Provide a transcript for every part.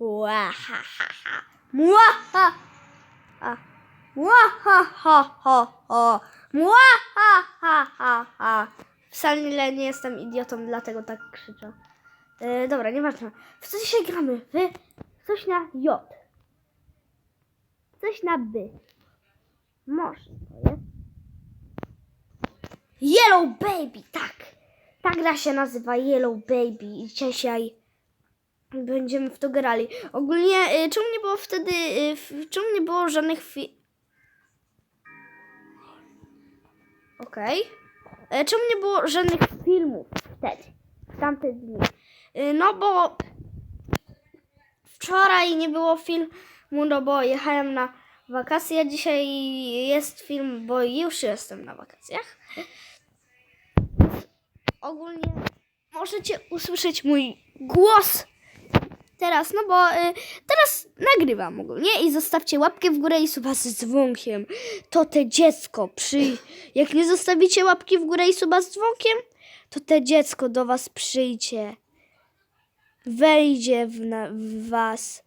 Łahahaha. Młaha. A. Młahahaha. Młahahaha. Wcale nie jestem idiotą, dlatego tak krzyczę. E, dobra, nieważne. W co dzisiaj gramy? Wy? Coś na J. Coś na B. Może to jest. Yellow Baby, tak. Ta gra się nazywa Yellow Baby i dzisiaj będziemy w to grali. Ogólnie, y, czemu nie było wtedy, y, czemu nie było żadnych fi... Okej. E, Czemu nie było żadnych filmów wtedy, w tamte dni? Y, No bo wczoraj nie było filmu, no bo jechałem na wakacje, dzisiaj jest film, bo już jestem na wakacjach. Ogólnie możecie usłyszeć mój głos teraz, no bo y, teraz nagrywam ogólnie i zostawcie łapkę w górę i suba z dzwonkiem. To te dziecko przy... Jak nie zostawicie łapki w górę i suba z dzwonkiem, to te dziecko do was przyjdzie. Wejdzie w, na, w was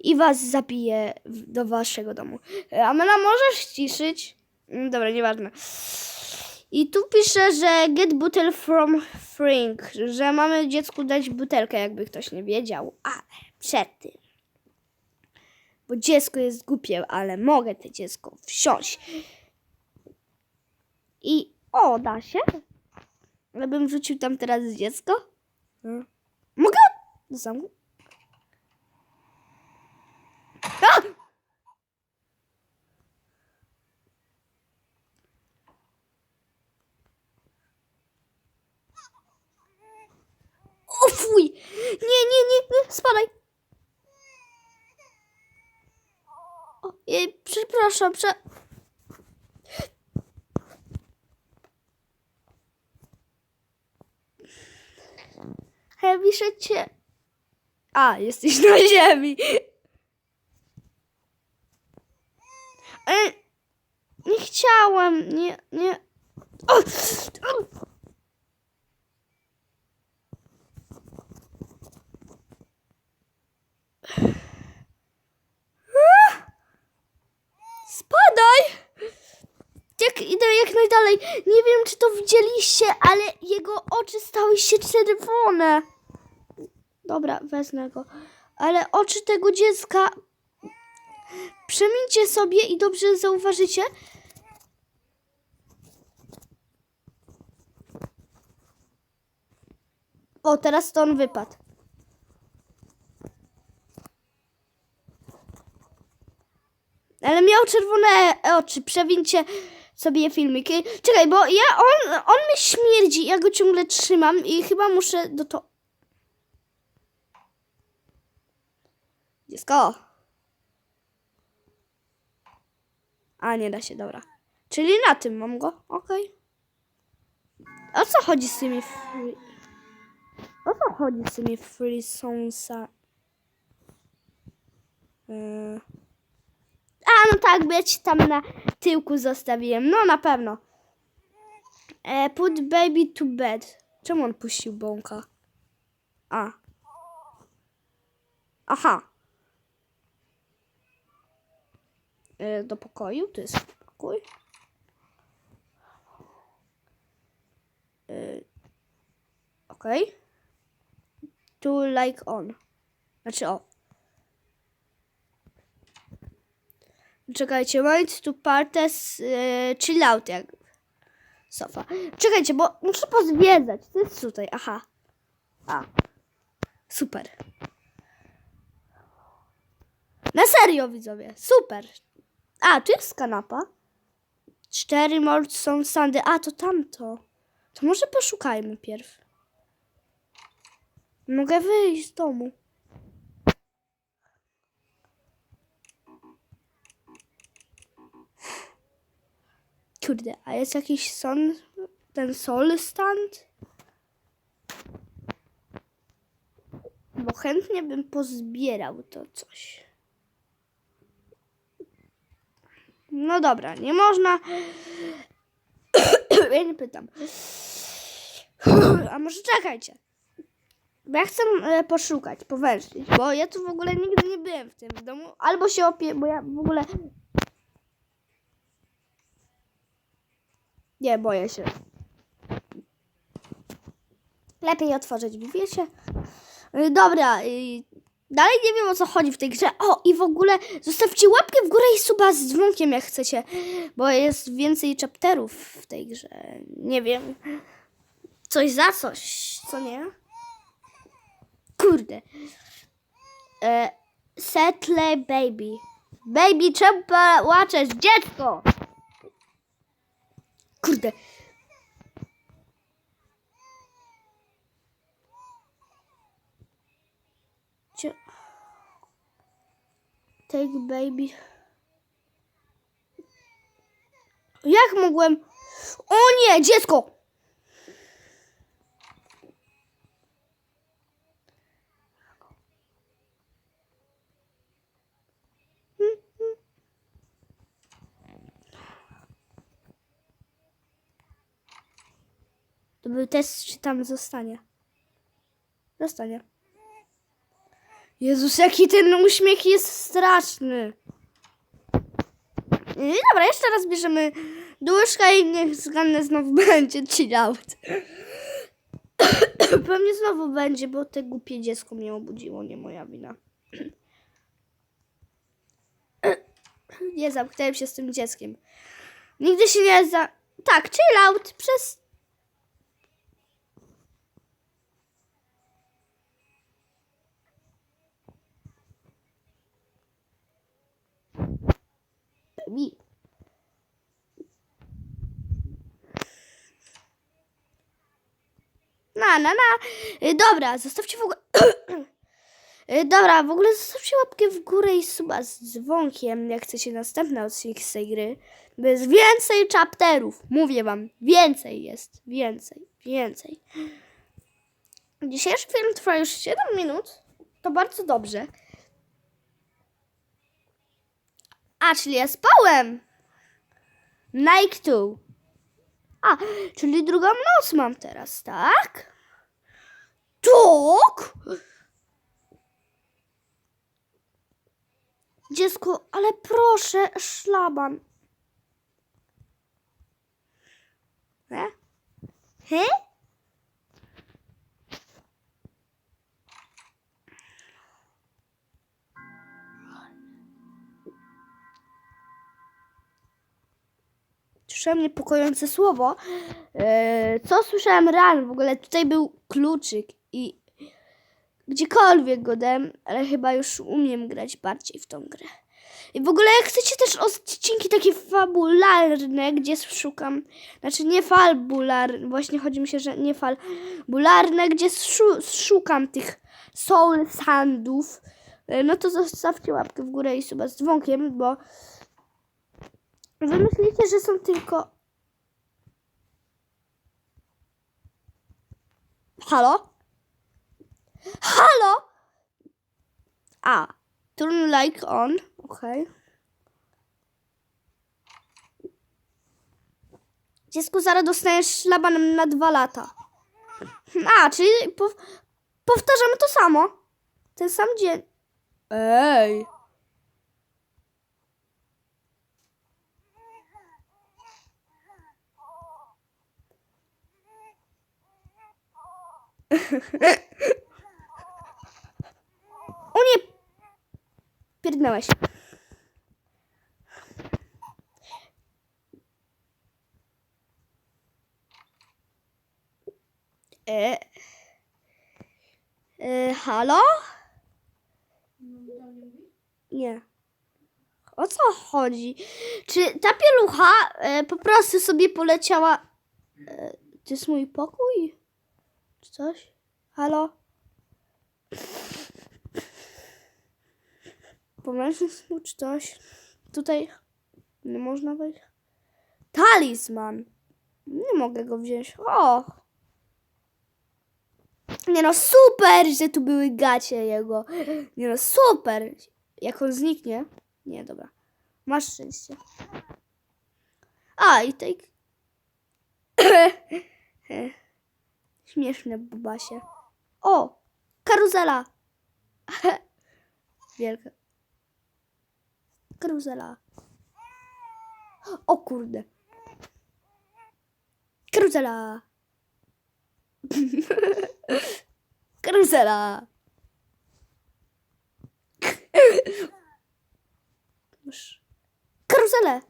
i was zabije do waszego domu. Amela, możesz ściszyć? Mm, Dobra, nieważne. I tu pisze, że get bottle from Frank, że mamy dziecku dać butelkę, jakby ktoś nie wiedział, ale przed tym. Bo dziecko jest głupie, ale mogę te dziecko wsiąść. I o, da się? Ale bym wrzucił tam teraz dziecko? Mogę? Do zamku? A! Fuj! Nie, nie, nie, nie, spadaj. O, e, przepraszam, prze... Ja wiszę cię... A, jesteś na ziemi. E, nie chciałem, nie, nie... O! o! Spadaj! Jak idę jak najdalej. Nie wiem, czy to widzieliście, ale jego oczy stały się czerwone. Dobra, wezmę go. Ale oczy tego dziecka. Przemijcie sobie i dobrze zauważycie. O, teraz to on wypadł. Ale miał czerwone oczy. Przewincie sobie filmik. Ej, Czekaj, bo ja on, on mnie śmierdzi. Ja go ciągle trzymam i chyba muszę do to. Dziecko. A nie da się, dobra. Czyli na tym mam go. Okej. O co chodzi z tymi free... O co chodzi z tymi free sonsa? Yy... A, no tak, ci tam na tyłku zostawiłem. No, na pewno. E, put baby to bed. Czemu on puścił bąka? A. Aha. E, do pokoju? To jest pokój. E, Okej. To like on. Znaczy o. Czekajcie, moment tu partes yy, chill out jak sofa. Czekajcie, bo muszę pozwiedzać. Co jest tutaj? Aha. A. Super. Na serio, widzowie. Super. A, tu jest kanapa. Cztery są sandy. A, to tamto. To może poszukajmy pierw. Mogę wyjść z domu. Kurde, a jest jakiś son, ten sol stand? Bo chętnie bym pozbierał to coś. No dobra, nie można. ja nie pytam. A może czekajcie. Bo ja chcę e, poszukać, powęszyć, bo ja tu w ogóle nigdy nie byłem w tym domu. Albo się opie, bo ja w ogóle... Nie, boję się. Lepiej otworzyć, wiecie? Y, Dobra, y, dalej nie wiem o co chodzi w tej grze. O, i w ogóle zostawcie łapkę w górę i suba z dzwonkiem jak chcecie, bo jest więcej chapterów w tej grze. Nie wiem. Coś za coś, co nie? Kurde. E, Settle baby. Baby, czemu płaczesz? Dziecko! Kurde. Cie- Take baby. Jak mogłem? O nie, dziecko! To był test, czy tam zostanie. Zostanie. Jezus, jaki ten uśmiech jest straszny. I dobra, jeszcze raz bierzemy łóżka i niech zgadnę znowu będzie chill out. Pewnie znowu będzie, bo te głupie dziecko mnie obudziło, nie moja wina. Nie zamknąłem się z tym dzieckiem. Nigdy się nie za... Tak, chill out przez... Mi. Na, na, na. Y, Dobra, zostawcie w ogóle... Y, Dobra, w ogóle zostawcie łapkę w górę i suba z dzwonkiem, jak chcecie następny odcinek z tej gry. Jest więcej chapterów. Mówię wam, więcej jest. Więcej, więcej. Dzisiejszy film trwa już 7 minut. To bardzo dobrze. A, czyli ja spałem. Night 2. A, czyli drugą noc mam teraz, tak? Tak? Dziecko, ale proszę, szlaban. He? He? Słyszałem niepokojące słowo. E, co słyszałem rano? W ogóle tutaj był kluczyk i gdziekolwiek go dam, ale chyba już umiem grać bardziej w tą grę. I w ogóle jak chcecie też odcinki takie fabularne, gdzie szukam, znaczy nie fabularne, właśnie chodzi mi się, że nie fabularne, gdzie szu, szukam tych soul sandów, e, no to zostawcie łapkę w górę i suba z dzwonkiem, bo wy myślicie, że są tylko... Halo? Halo? A, turn like on. Okej. Dziecku, zaraz dostaniesz szlabanem na dwa lata. A, czyli pow powtarzamy to samo. Ten sam dzień. Ej. O nie! Pierdnąłeś. E, e, halo? Nie. O co chodzi? Czy ta pielucha e, po prostu sobie poleciała... E, to jest mój pokój? Czy coś? Halo? Po mężczyznu czy coś? Tutaj nie można wejść. Talizman. Nie mogę go wziąć. O! Nie no, super, że tu były gacie jego. Nie no, super. Jak on zniknie. Nie, dobra. Masz szczęście. A, i tej... Śmieszne bubasie. O! Karuzela. Wielka. Karuzela. O kurde. Karuzela. Karuzela. Karuzelę.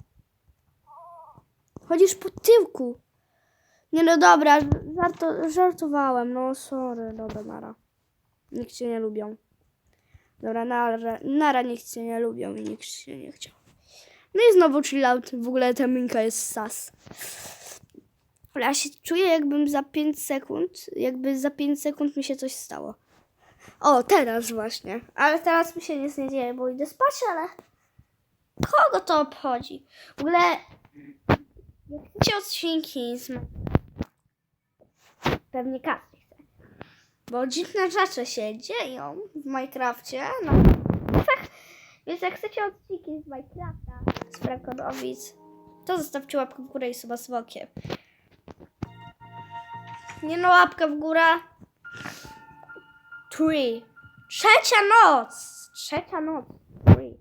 Chodzisz po tyłku. Nie no dobra, żarto, żartowałem, no sorry, dobra, nara. Nikt cię nie lubią. Dobra, nara, nara nikt cię nie lubią i nikt się nie chciał. No i znowu chill out, w ogóle ta minka jest sas. Ja się czuję jakbym za 5 sekund, jakby za 5 sekund mi się coś stało. O, teraz właśnie. Ale teraz mi się nic nie dzieje, bo idę spać, ale kogo to obchodzi? W ogóle jak chcecie odcinki z pewnie każdy chce. Bo dziwne rzeczy się dzieją w Minecrafcie. No. Tak. Więc jak chcecie odcinki z Minecrafta, z Frankonowic, to zostawcie łapkę w górę i suba z bokiem. Nie no, łapka w górę. Three. Trzecia noc. Trzecia noc. Three.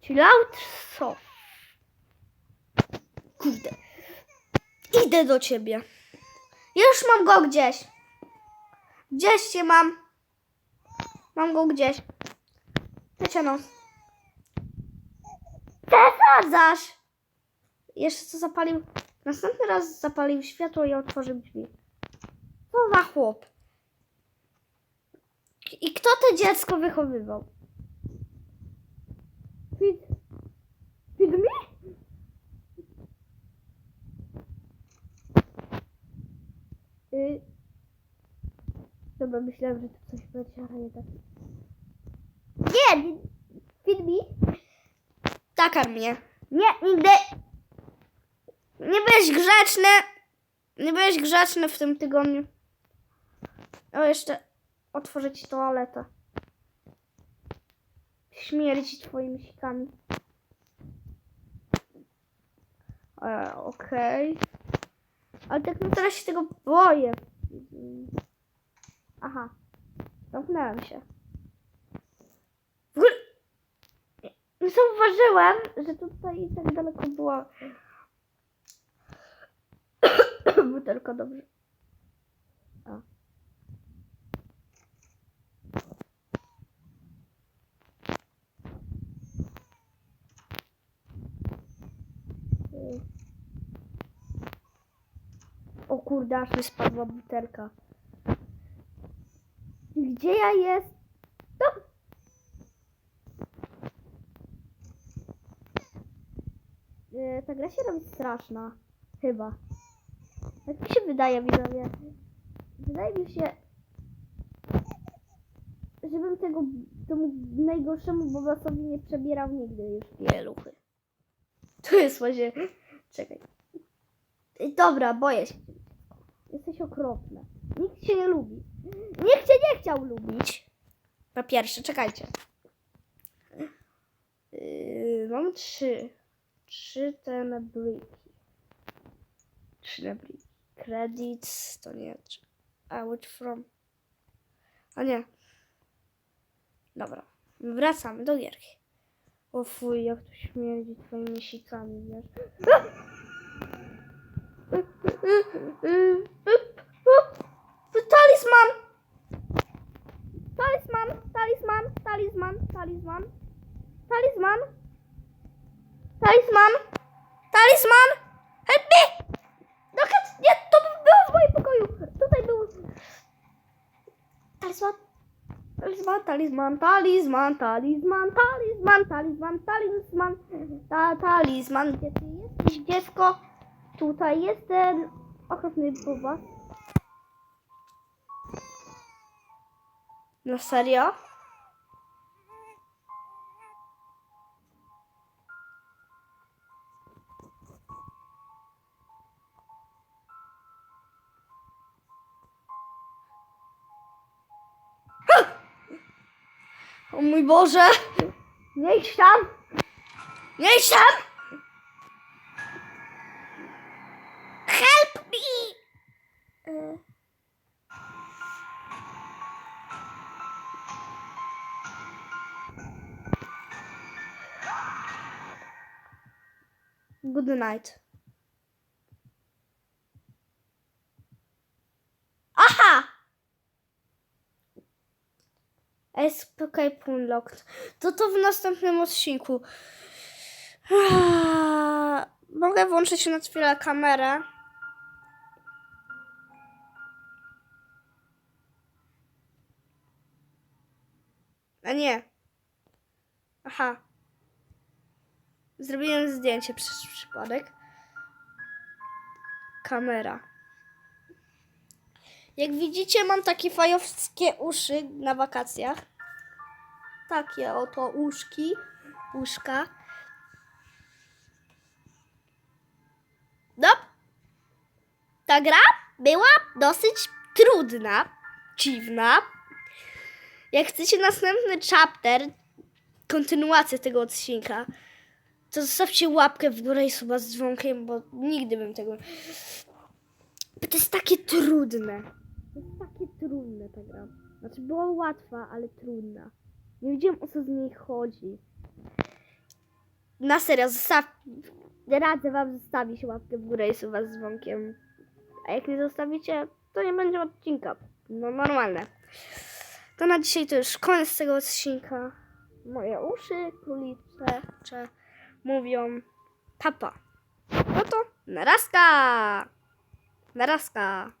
Chill out, so. Kurde. Idę do ciebie. Już mam go gdzieś. Gdzieś cię mam. Mam go gdzieś. Trzecia noc. Przesadzasz! Jeszcze co zapalił. Następny raz zapalił światło i otworzył drzwi. Co za chłop. I kto to dziecko wychowywał? Feed, feed me? Y... Dobra, myślałem, że to coś będzie, ale nie tak. Nie! Feed me? Taka mnie. Nie, nigdy! Nie byłeś grzeczny! Nie byłeś grzeczny w tym tygodniu. O, jeszcze otworzę ci toaletę. Śmierdzi twoimi sikami. E, Okej. Ale tak no teraz się tego boję. Aha. Zamknąłem się. W ogóle... Nie zauważyłem, że tutaj tak daleko była butelka dobrze. A. O kurde, aż mi spadła butelka. Gdzie ja jest? No. Y, Ta gra się robi straszna. Chyba. Jak mi się wydaje, widzowie. Wydaje mi się, żebym tego temu najgorszemu bobasowi nie przebierał nigdy już pieluchy. To jest właśnie... Czekaj. Dobra, boję się. Jesteś okropna. Nikt cię nie lubi. Nikt cię nie chciał lubić. Po pierwsze, czekajcie. Yy, mam trzy. Trzy te nabriki. Trzy nabriki. Credits, to nie. Out from. A nie. Dobra. Wracamy do gierki. O fuj, jak to śmierdzi twoimi sikami, wiesz. Talisman! Talisman, talisman, talisman, talisman, talisman, talisman, talisman, help me! Dokąd? Nie, to by- było w moim pokoju. Tutaj był. Talisman. Talisman, talisman, talisman, talisman, talisman, talisman, talisman, ta, talisman. Gdzie ty jesteś, dziecko? Tutaj jest ten okropny bubas. No serio? O mój Boże! Nie idź tam! Nie idź tam! Good night. Aha! Escape Unlocked. To to w następnym odcinku. Mogę włączyć na chwilę kamerę. A nie. Aha. Zrobiłem zdjęcie przez przypadek. Kamera. Jak widzicie, mam takie fajowskie uszy na wakacjach. Takie oto uszki, uszka. No, ta gra była dosyć trudna, dziwna. Jak chcecie następny chapter, kontynuację tego odcinka, to zostawcie łapkę w górę i suba z dzwonkiem, bo nigdy bym tego... Bo to jest takie trudne. To jest takie trudne ta gra. Znaczy była łatwa, ale trudna. Nie wiedziałem o co z niej chodzi. Na serio, zostaw... Radzę wam zostawić łapkę w górę i suba z dzwonkiem. A jak nie zostawicie, to nie będzie odcinka. No normalne. To na dzisiaj to już koniec tego odcinka. Moje uszy królicze cze, mówią papa. No to narazka! Narazka!